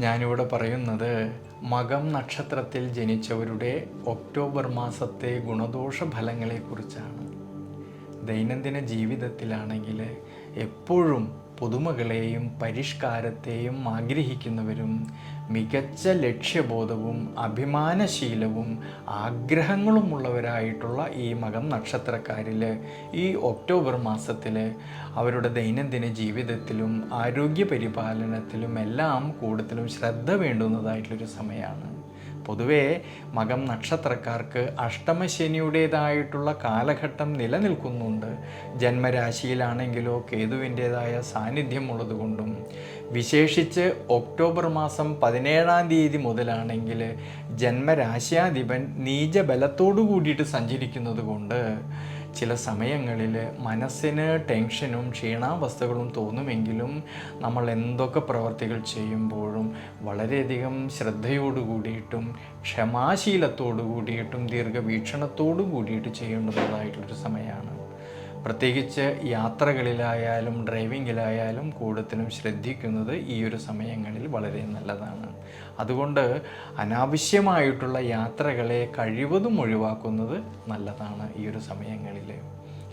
ഞാനിവിടെ പറയുന്നത് മകം നക്ഷത്രത്തിൽ ജനിച്ചവരുടെ ഒക്ടോബർ മാസത്തെ ഗുണദോഷ ഫലങ്ങളെക്കുറിച്ചാണ് ദൈനംദിന ജീവിതത്തിലാണെങ്കിൽ എപ്പോഴും പുതുമകളെയും പരിഷ്കാരത്തെയും ആഗ്രഹിക്കുന്നവരും മികച്ച ലക്ഷ്യബോധവും അഭിമാനശീലവും ആഗ്രഹങ്ങളുമുള്ളവരായിട്ടുള്ള ഈ മകം നക്ഷത്രക്കാരിൽ ഈ ഒക്ടോബർ മാസത്തിൽ അവരുടെ ദൈനംദിന ജീവിതത്തിലും ആരോഗ്യ പരിപാലനത്തിലും എല്ലാം കൂടുതലും ശ്രദ്ധ വേണ്ടുന്നതായിട്ടുള്ളൊരു സമയമാണ്. പൊതുവേ മകം നക്ഷത്രക്കാർക്ക് അഷ്ടമശനിയുടേതായിട്ടുള്ള കാലഘട്ടം നിലനിൽക്കുന്നുണ്ട്. ജന്മരാശിയിലാണെങ്കിലോ കേതുവിന്റേതായ സാന്നിധ്യം ഉള്ളതുകൊണ്ടും വിശേഷിച്ച് ഒക്ടോബർ മാസം പതിനേഴാം തീയതി മുതലാണെങ്കിൽ ജന്മരാശ്യാധിപൻ നീചബലത്തോടു കൂടിയിട്ട് സഞ്ചരിക്കുന്നത് കൊണ്ട് ചില സമയങ്ങളിൽ മനസ്സിന് ടെൻഷനും ക്ഷീണാവസ്ഥകളും തോന്നുമെങ്കിലും നമ്മൾ എന്തൊക്കെ പ്രവർത്തികൾ ചെയ്യുമ്പോഴും വളരെയധികം ശ്രദ്ധയോടു കൂടിയിട്ടും ക്ഷമാശീലത്തോടു കൂടിയിട്ടും ദീർഘവീക്ഷണത്തോടു കൂടിയിട്ട് ചെയ്യേണ്ടതായിട്ടുള്ളൊരു സമയമാണ്. പ്രത്യേകിച്ച് യാത്രകളിലായാലും ഡ്രൈവിങ്ങിലായാലും കൂടുതലും ശ്രദ്ധിക്കുന്നത് ഈ ഒരു സമയങ്ങളിൽ വളരെ നല്ലതാണ്. അതുകൊണ്ട് അനാവശ്യമായിട്ടുള്ള യാത്രകളെ കഴിവതും ഒഴിവാക്കുന്നത് നല്ലതാണ് ഈ ഒരു സമയങ്ങളിൽ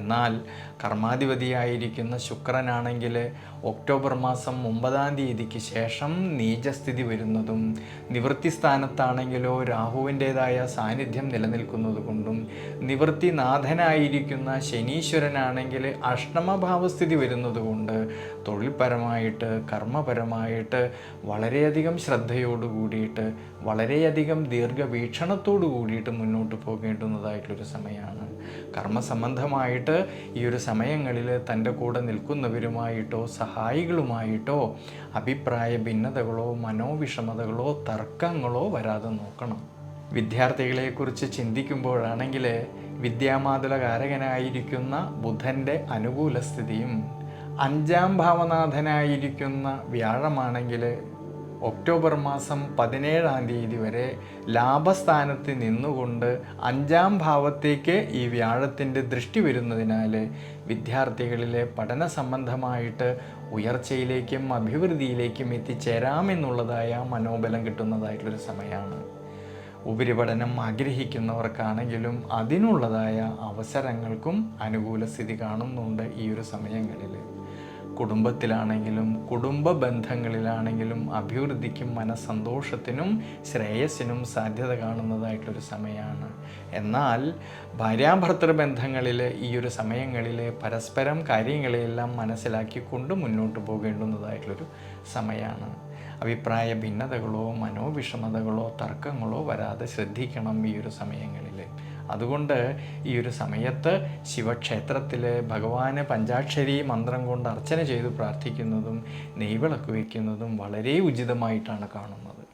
എന്നാൽ കർമാധിപതിയായിരിക്കുന്ന ശുക്രനാണെങ്കിൽ ഒക്ടോബർ മാസം ഒമ്പതാം തീയതിക്ക് ശേഷം നീചസ്ഥിതി വരുന്നതും നിവൃത്തി സ്ഥാനത്താണെങ്കിലോ രാഹുവിന്റേതായ സാന്നിധ്യം നിലനിൽക്കുന്നത് കൊണ്ടും നിവൃത്തിനാഥനായിരിക്കുന്ന ശനീശ്വരനാണെങ്കിൽ അഷ്ടമഭാവസ്ഥിതി വരുന്നതുകൊണ്ട് തൊഴിൽപരമായിട്ട് കർമ്മപരമായിട്ട് വളരെയധികം ശ്രദ്ധയോടു കൂടിയിട്ട് വളരെയധികം ദീർഘവീക്ഷണത്തോടു കൂടിയിട്ട് മുന്നോട്ട് പോകേണ്ടുന്നതായിട്ടുള്ളൊരു സമയമാണ്. കർമ്മസംബന്ധമായിട്ട് ഈ ഒരു സമയങ്ങളിൽ തന്റെ കൂടെ നിൽക്കുന്നവരുമായിട്ടോ സഹായികളുമായിട്ടോ അഭിപ്രായ ഭിന്നതകളോ മനോവിഷമതകളോ തർക്കങ്ങളോ വരാതെ നോക്കണം. വിദ്യാർത്ഥികളെക്കുറിച്ച് ചിന്തിക്കുമ്പോഴാണെങ്കിൽ വിദ്യാമാതുലകാരകനായിരിക്കുന്ന ബുധന്റെ അനുകൂല സ്ഥിതിയും അഞ്ചാം ഭാവനാഥനായിരിക്കുന്ന വ്യാഴമാണെങ്കിൽ ഒക്ടോബർ മാസം പതിനേഴാം തീയതി വരെ ലാഭസ്ഥാനത്ത് നിന്നുകൊണ്ട് അഞ്ചാം ഭാവത്തേക്ക് ഈ വ്യാഴത്തിന്റെ ദൃഷ്ടി വരുന്നതിനാൽ വിദ്യാർത്ഥികളിലെ പഠന സംബന്ധമായിട്ട് ഉയർച്ചയിലേക്കും അഭിവൃദ്ധിയിലേക്കും എത്തിച്ചേരാമെന്നുള്ളതായ മനോബലം കിട്ടുന്നതായിട്ടുള്ളൊരു സമയമാണ്. ഉപരിപഠനം ആഗ്രഹിക്കുന്നവർക്കാണെങ്കിലും അതിനുള്ളതായ അവസരങ്ങൾക്കും അനുകൂല സ്ഥിതി കാണുന്നുണ്ട് ഈ ഒരു സമയങ്ങളിൽ. കുടുംബത്തിലാണെങ്കിലും കുടുംബ ബന്ധങ്ങളിലാണെങ്കിലും അഭിവൃദ്ധിക്കും മനസ്സന്തോഷത്തിനും ശ്രേയസ്സിനും സാധ്യത കാണുന്നതായിട്ടൊരു സമയമാണ് എന്നാൽ ഭാര്യാഭർത്തൃ ബന്ധങ്ങളിൽ ഈ ഒരു സമയങ്ങളിൽ പരസ്പരം കാര്യങ്ങളെല്ലാം മനസ്സിലാക്കിക്കൊണ്ട് മുന്നോട്ട് പോകേണ്ടുന്നതായിട്ടുള്ളൊരു സമയമാണ് അഭിപ്രായ ഭിന്നതകളോ മനോവിഷമതകളോ തർക്കങ്ങളോ വരാതെ ശ്രദ്ധിക്കണം ഈ ഒരു സമയങ്ങളിൽ അതുകൊണ്ട് ഈ ഒരു സമയത്ത് ശിവക്ഷേത്രത്തിൽ ഭഗവാന് പഞ്ചാക്ഷരി മന്ത്രം കൊണ്ട് അർച്ചന ചെയ്ത് പ്രാർത്ഥിക്കുന്നതും നെയ്വിളക്ക് വയ്ക്കുന്നതും വളരെ ഉചിതമായിട്ടാണ് കാണുന്നത്.